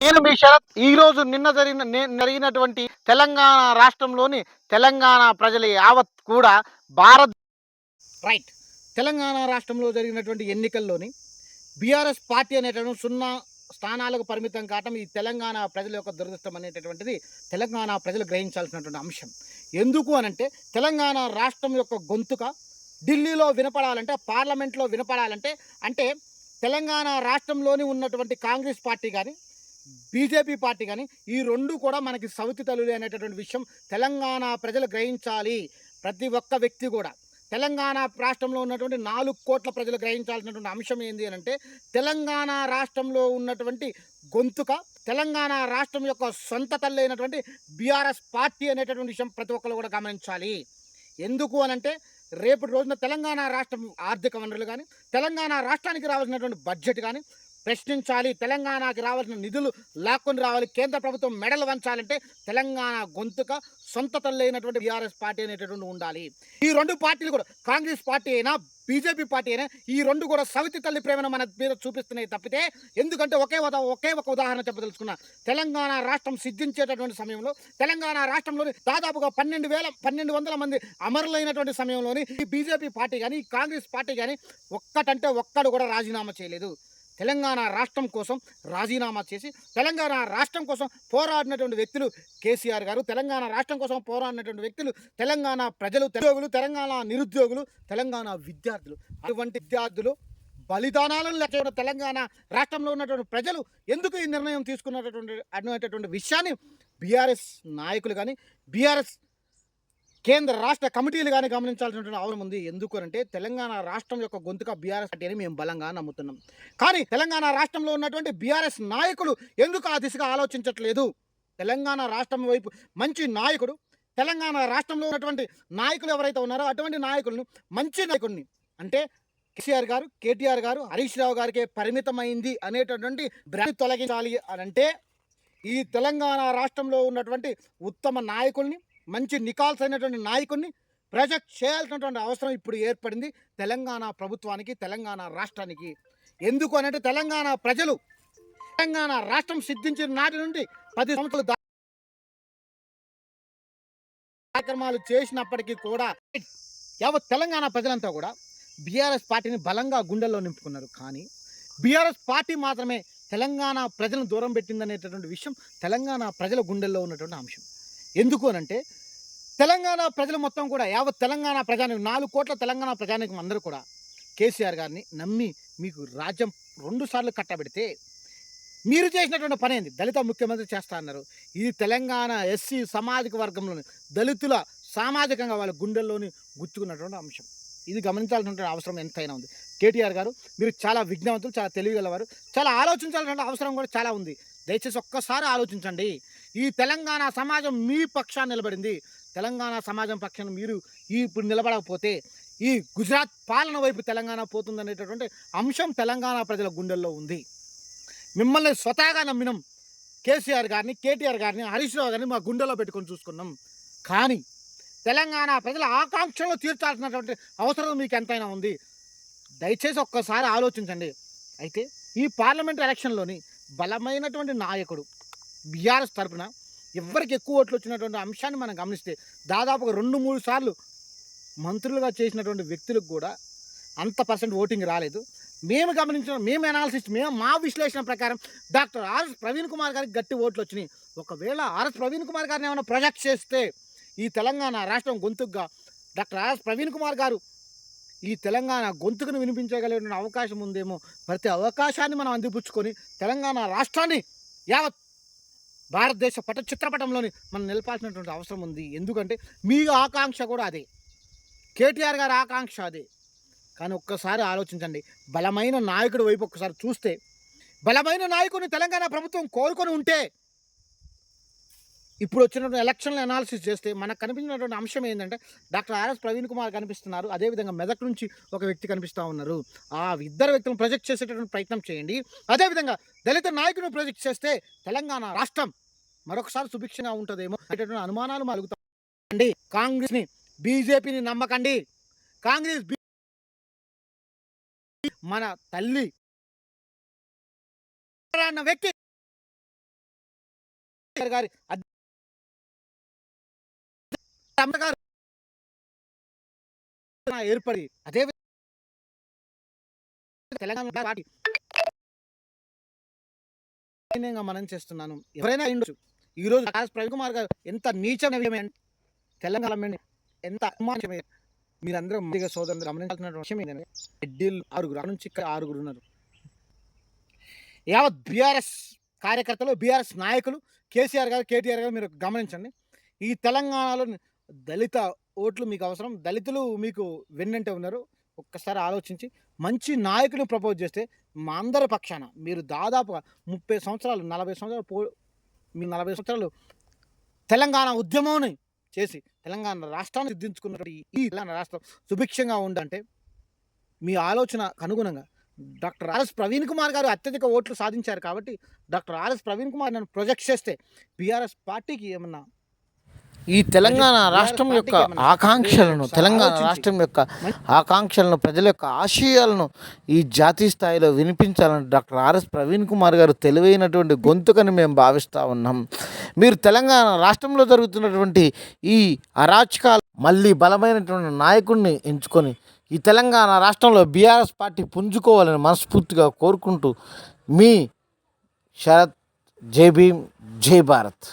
నేను మీ శరత్ ఈ రోజు నిన్న జరిగిన జరిగినటువంటి తెలంగాణ రాష్ట్రంలోని తెలంగాణ ప్రజల యావత్ కూడా భారత్ రైట్. తెలంగాణ రాష్ట్రంలో జరిగినటువంటి ఎన్నికల్లోని బీఆర్ఎస్ పార్టీ అనేటటువంటి సున్నా స్థానాలకు పరిమితం కావటం ఈ తెలంగాణ ప్రజల యొక్క దురదృష్టం అనేటటువంటిది తెలంగాణ ప్రజలు గ్రహించాల్సినటువంటి అంశం. ఎందుకు అనంటే తెలంగాణ రాష్ట్రం యొక్క గొంతుక ఢిల్లీలో వినపడాలంటే పార్లమెంట్లో వినపడాలంటే అంటే తెలంగాణ రాష్ట్రంలోని ఉన్నటువంటి కాంగ్రెస్ పార్టీ కానీ బీజేపీ పార్టీ కానీ ఈ రెండు కూడా మనకి సౌతి తల్లులు అనేటటువంటి విషయం తెలంగాణ ప్రజలు గ్రహించాలి. ప్రతి ఒక్క వ్యక్తి కూడా. తెలంగాణ రాష్ట్రంలో ఉన్నటువంటి నాలుగు కోట్ల ప్రజలు గ్రహించాల్సినటువంటి అంశం ఏంటి అని అంటే తెలంగాణ రాష్ట్రంలో ఉన్నటువంటి గొంతుక తెలంగాణ రాష్ట్రం యొక్క సొంత తల్లి అయినటువంటి బీఆర్ఎస్ పార్టీ అనేటటువంటి విషయం ప్రతి ఒక్కరు కూడా గమనించాలి. ఎందుకు అనంటే రేపటి రోజున తెలంగాణ రాష్ట్రం ఆర్థిక వనరులు కానీ తెలంగాణ రాష్ట్రానికి రావాల్సినటువంటి బడ్జెట్ కానీ ప్రశ్నించాలి. తెలంగాణకి రావాల్సిన నిధులు లాక్కొని రావాలి. కేంద్ర ప్రభుత్వం మెడలు వంచాలంటే తెలంగాణ గొంతుక సొంత తల్లి అయినటువంటి బీఆర్ఎస్ పార్టీ అనేటటువంటి ఉండాలి. ఈ రెండు పార్టీలు కూడా కాంగ్రెస్ పార్టీ అయినా బీజేపీ పార్టీ అయినా ఈ రెండు కూడా సవితి తల్లి ప్రేమను మన మీద చూపిస్తున్నాయి తప్పితే ఎందుకంటే ఒకే ఒకే ఒక ఉదాహరణ చెప్పదలుచుకున్నా. తెలంగాణ రాష్ట్రం సిద్ధించేటటువంటి సమయంలో తెలంగాణ రాష్ట్రంలోని దాదాపుగా పన్నెండు వేల పన్నెండు వందల మంది అమరులైనటువంటి సమయంలోని ఈ బీజేపీ పార్టీ కానీ కాంగ్రెస్ పార్టీ కానీ ఒక్కటంటే ఒక్కడు కూడా రాజీనామా చేయలేదు. తెలంగాణ రాష్ట్రం కోసం రాజీనామా చేసి తెలంగాణ రాష్ట్రం కోసం పోరాడినటువంటి వ్యక్తులు కేసీఆర్ గారు తెలంగాణ రాష్ట్రం కోసం పోరాడినటువంటి వ్యక్తులు తెలంగాణ ప్రజలు ఉద్యోగులు తెలంగాణ నిరుద్యోగులు తెలంగాణ విద్యార్థులు. అటువంటి విద్యార్థులు బలిదానాలను లెక్క తెలంగాణ రాష్ట్రంలో ఉన్నటువంటి ప్రజలు ఎందుకు ఈ నిర్ణయం తీసుకున్నటువంటి అనేటటువంటి విషయాన్ని బీఆర్ఎస్ నాయకులు కానీ బీఆర్ఎస్ కేంద్ర రాష్ట్ర కమిటీలు కానీ గమనించాల్సినటువంటి అవసరం ఉంది. ఎందుకు అంటే తెలంగాణ రాష్ట్రం యొక్క గొంతుక బీఆర్ఎస్ పార్టీ అని మేము బలంగా నమ్ముతున్నాం. కానీ తెలంగాణ రాష్ట్రంలో ఉన్నటువంటి బీఆర్ఎస్ నాయకులు ఎందుకు ఆ దిశగా ఆలోచించట్లేదు? తెలంగాణ రాష్ట్రం వైపు మంచి నాయకుడు తెలంగాణ రాష్ట్రంలో ఉన్నటువంటి నాయకులు ఎవరైతే ఉన్నారో అటువంటి నాయకులను మంచి నాయకుడిని అంటే కేసీఆర్ గారు కేటీఆర్ గారు హరీష్ రావు గారికే పరిమితమైంది అనేటటువంటి బ్రాండ్ తొలగించాలి అని అంటే ఈ తెలంగాణ రాష్ట్రంలో ఉన్నటువంటి ఉత్తమ నాయకుల్ని మంచి నికాల్స్ అయినటువంటి నాయకుడిని ప్రొజెక్ట్ చేయాల్సినటువంటి అవసరం ఇప్పుడు ఏర్పడింది. తెలంగాణ ప్రభుత్వానికి తెలంగాణ రాష్ట్రానికి. ఎందుకు అనంటే తెలంగాణ ప్రజలు తెలంగాణ రాష్ట్రం సిద్ధించిన నాటి నుండి పది సంవత్సరాలు కార్యక్రమాలు చేసినప్పటికీ కూడా యావత్ తెలంగాణ ప్రజలంతా కూడా బీఆర్ఎస్ పార్టీని బలంగా గుండెల్లో నింపుకున్నారు. కానీ బీఆర్ఎస్ పార్టీ మాత్రమే తెలంగాణ ప్రజలను దూరం పెట్టిందనేటటువంటి విషయం తెలంగాణ ప్రజల గుండెల్లో ఉన్నటువంటి అంశం. ఎందుకు అనంటే తెలంగాణ ప్రజలు మొత్తం కూడా యావత్ తెలంగాణ ప్రజానికి నాలుగు కోట్ల తెలంగాణ ప్రజానికి అందరూ కూడా కేసీఆర్ గారిని నమ్మి మీకు రాజ్యం రెండు సార్లు కట్టబెడితే మీరు చేసినటువంటి పని ఏంది? దళిత ముఖ్యమంత్రి చేస్తా అన్నారు. ఇది తెలంగాణ ఎస్సీ సామాజిక వర్గంలోని దళితుల సామాజికంగా వాళ్ళ గుండెల్లోని గుచ్చుకున్నటువంటి అంశం. ఇది గమనించాల్సినటువంటి అవసరం ఎంతైనా ఉంది. కేటీఆర్ గారు మీరు చాలా విజ్ఞావంతులు చాలా తెలివిగలవారు చాలా ఆలోచించాల్సిన అవసరం కూడా చాలా ఉంది. దయచేసి ఒక్కసారి ఆలోచించండి. ఈ తెలంగాణ సమాజం మీ పక్షాన్ని నిలబడింది. తెలంగాణ సమాజం పక్షాన మీరు ఈ ఇప్పుడు నిలబడకపోతే ఈ గుజరాత్ పాలన వైపు తెలంగాణ పోతుందనేటటువంటి అంశం తెలంగాణ ప్రజల గుండెల్లో ఉంది. మిమ్మల్ని స్వతహాగా నమ్మినాం కేసీఆర్ గారిని కేటీఆర్ గారిని హరీష్ రావు గారిని మా గుండెలో పెట్టుకొని చూసుకున్నాం. కానీ తెలంగాణ ప్రజల ఆకాంక్షలు తీర్చాల్సినటువంటి అవసరం మీకు ఎంతైనా ఉంది. దయచేసి ఒక్కసారి ఆలోచించండి. అయితే ఈ పార్లమెంట్ ఎలక్షన్లోని బలమైనటువంటి నాయకుడు బీఆర్ఎస్ తరపున ఎవరికి ఎక్కువ ఓట్లు వచ్చినటువంటి అంశాన్ని మనం గమనిస్తే దాదాపుగా రెండు మూడు సార్లు మంత్రులుగా చేసినటువంటి వ్యక్తులకు కూడా అంత పర్సెంట్ ఓటింగ్ రాలేదు. మేము గమనించిన మేము అనాలిసిస్ మేము మా విశ్లేషణ ప్రకారం డాక్టర్ ఆర్ఎస్ ప్రవీణ్ కుమార్ గారికి గట్టి ఓట్లు వచ్చినాయి. ఒకవేళ ఆర్ఎస్ ప్రవీణ్ కుమార్ గారిని ఏమైనా ప్రొజెక్ట్ చేస్తే ఈ తెలంగాణ రాష్ట్రం గొంతుగ్గా డాక్టర్ ఆర్ఎస్ ప్రవీణ్ కుమార్ గారు ఈ తెలంగాణ గొంతుకును వినిపించగలిగిన అవకాశం ఉందేమో ప్రతి అవకాశాన్ని మనం అందిపుచ్చుకొని తెలంగాణ రాష్ట్రాన్ని యావత్ భారతదేశ పట చిత్రపటంలోని మనం నిలపాల్సినటువంటి అవసరం ఉంది. ఎందుకంటే మీ ఆకాంక్ష కూడా అదే. కేటీఆర్ గారి ఆకాంక్ష అదే. కానీ ఒక్కసారి ఆలోచించండి. బలమైన నాయకుడి వైపు ఒక్కసారి చూస్తే బలమైన నాయకుడిని తెలంగాణ ప్రభుత్వం కోరుకొని ఉంటే ఇప్పుడు వచ్చినటువంటి ఎలక్షన్లు అనాలిసిస్ చేస్తే మనకు కనిపించినటువంటి అంశం ఏంటంటే డాక్టర్ ఆర్ఎస్ ప్రవీణ్ కుమార్ కనిపిస్తున్నారు. అదేవిధంగా మెదక్ నుంచి ఒక వ్యక్తి కనిపిస్తూ ఉన్నారు. ఆ ఇద్దరు వ్యక్తులను ప్రొజెక్ట్ చేసేటటువంటి ప్రయత్నం చేయండి. అదేవిధంగా దళిత నాయకుడిని ప్రొజెక్ట్ చేస్తే తెలంగాణ రాష్ట్రం మరొకసారి సుభిక్షంగా ఉంటుందేమో అనేటటువంటి అనుమానాలు మలుగుతాయండి కాంగ్రెస్ని బీజేపీని నమ్మకండి. కాంగ్రెస్ మన తల్లి అన్న వ్యక్తి గారి ఏర్పడి అదే తెలంగాణ పార్టీ మనం చేస్తున్నాను. ఎవరైనా అయ్యుండొచ్చు ఈ రోజు ప్రవీణ్ కుమార్ గారు ఎంత నీచమే తెలంగాణ ఎంత అమానుషమే మీరందరూ మందిగా సోదరులు గమనించాల్సిన విషయం ఏంటంటే షెడ్యూల్ ఆరుగురు నుంచి ఇక్కడ ఆరుగురు ఉన్నారు. యావత్ బీఆర్ఎస్ కార్యకర్తలు బీఆర్ఎస్ నాయకులు కేసీఆర్ గారు కేటీఆర్ గారు మీరు గమనించండి. ఈ తెలంగాణలో దళిత ఓట్లు మీకు అవసరం. దళితులు మీకు వెన్నంటే ఉన్నారు. ఒక్కసారి ఆలోచించి మంచి నాయకుని ప్రపోజ్ చేస్తే మా అందరి పక్షాన మీరు దాదాపుగా ముప్పై సంవత్సరాలు నలభై సంవత్సరాలు పో మీ నలభై సంవత్సరాలు తెలంగాణ ఉద్యమాన్ని చేసి తెలంగాణ రాష్ట్రాన్ని సిద్ధించుకున్నటువంటి ఈ తెలంగాణ రాష్ట్రం సుభిక్షంగా ఉందంటే మీ ఆలోచనకు అనుగుణంగా డాక్టర్ ఆర్ఎస్ ప్రవీణ్ కుమార్ గారు అత్యధిక ఓట్లు సాధించారు కాబట్టి డాక్టర్ ఆర్ఎస్ ప్రవీణ్ కుమార్ నన్ను ప్రొజెక్ట్ చేస్తే బీఆర్ఎస్ పార్టీకి ఏమన్నా ఈ తెలంగాణ రాష్ట్రం యొక్క ఆకాంక్షలను తెలంగాణ రాష్ట్రం యొక్క ఆకాంక్షలను ప్రజల యొక్క ఆశయాలను ఈ జాతీయ స్థాయిలో వినిపించాలని doctor R S Praveen Kumar garu తెలివైనటువంటి గొంతుకని మేము భావిస్తూ ఉన్నాం. మీరు తెలంగాణ రాష్ట్రంలో జరుగుతున్నటువంటి ఈ అరాచకాలు మళ్ళీ బలమైనటువంటి నాయకుడిని ఎంచుకొని ఈ తెలంగాణ రాష్ట్రంలో బీఆర్ఎస్ పార్టీ పుంజుకోవాలని మనస్ఫూర్తిగా కోరుకుంటూ మీ శరత్ జై భీమ్ జై భారత్.